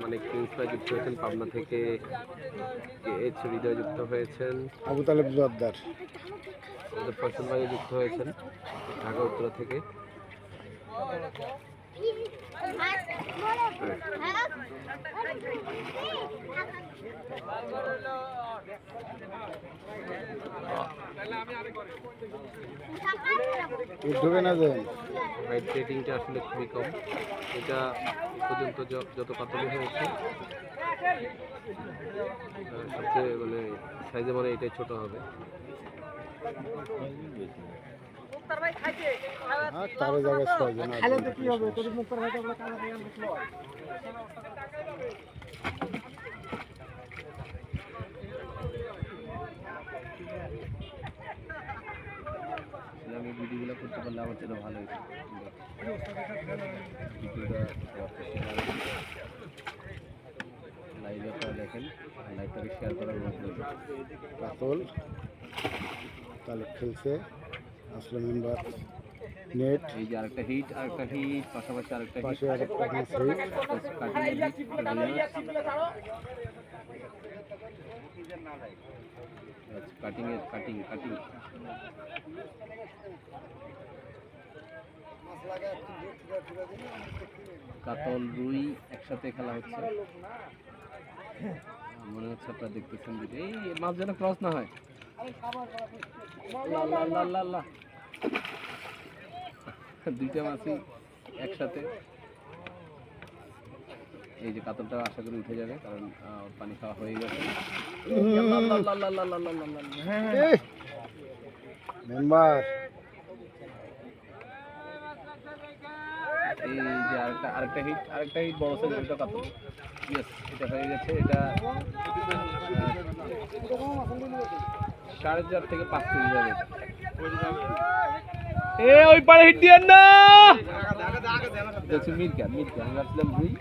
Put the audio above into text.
মানে কিংস ভাই যুক্ত হয়েছেন পাবনা থেকে এইচ হৃদয় যুক্ত হয়েছেন। আবু তালেব আমাদের ফসল যুক্ত হয়েছেন ঢাকা উত্তরা থেকে। ঢুকে না হাইট রেটিংটা আসলে খুবই কম। এটা পর্যন্ত য- যত পাতলি হয়েছে সবচেয়ে মানে সাইজে মানে এটাই ছোট হবে। তারও জায়গায় ছয়জন। কি হবে? তোর বসল আমি ভিডিওগুলো করতে পারলে আমার জন্য ভালো হতো। লাইভে আপনারা দেখেন লাইভটাকে শেয়ার করার রইল। কাতল তালেব খেলছে। আসলে মেম্বার নেট এই যে আরেকটা হিট আরেকটা হিট পাশাপাশি আরেকটা পাশে আরেকটা হিট কাটিং এর কাটিং কাটিং কাতল রুই একসাথে খেলা হচ্ছে। মনে হচ্ছে আপনারা দেখতেছেন এই মাছ যেন ক্রস না হয়। আল্লাহ, আল্লাহ, আল্লাহ। দুইটা মাছই একসাথে। এই যে কাতলটা আশা করি উঠে যাবে কারণ পানি খাওয়া হয়ে গেছে। মেম্বার! এই যে আরেকটা আরেকটা হিট আরেকটা হিট বড় সাইজের এটা কাতল। ইয়েস এটা হয়ে গেছে এটা সাড়ে চার থেকে পাঁচ কেজি যাবে এ ওই পারে হিট দিয়েন না দেখছি মিরকা মিরকা আমি ভাবছিলাম রুই